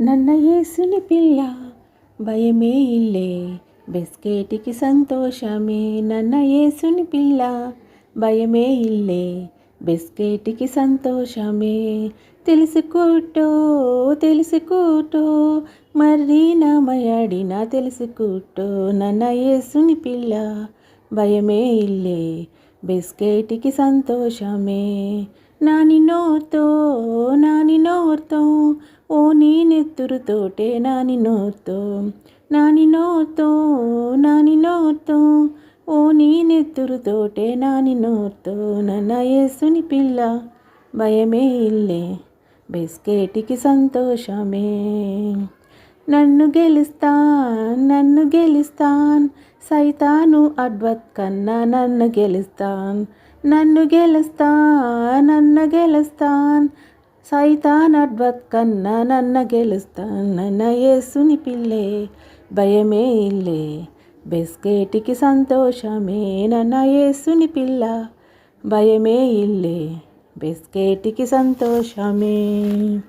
నన్న యేసుని పిల్ల భయమే ఇల్లే బిస్కెట్కి సంతోషమే నన్న యేసుని పిల్ల భయమే ఇల్లే బిస్కెట్కి సంతోషమే. తెలుసుకోటో తెలుసుకోటో మరి నమయాడిన తెలుసుకోటో నన్న యేసుని పిల్ల భయమే ఇల్లే బిస్కెట్కి సంతోషమే. నాని నోతో నోర్తో ఓ నీ నెత్తురుతోటే నాని నోర్తో నాని నోర్తో నాని నోర్తో. ఓ నీ నెత్తురుతోటే నాని నోర్తో నన్న యేసుని పిల్ల భయమే ఇల్లే బిస్కెటికి సంతోషమే. నన్ను గెలుస్తాన్ నన్ను గెలుస్తాన్ సైతాను అడ్వత్ కన్నా నన్ను గెలుస్తాన్. నన్ను గెలుస్తాన్ నన్ను గెలుస్తాన్ సైతానడ్వక్కన్న నన్న కన్నా యేసుని పిల్లే భయమే ఇల్లే. బెస్కేటికి సంతోషమే నన్న యేసుని పిల్ల భయమే ఇల్లే. బెస్కేటికి సంతోషమే.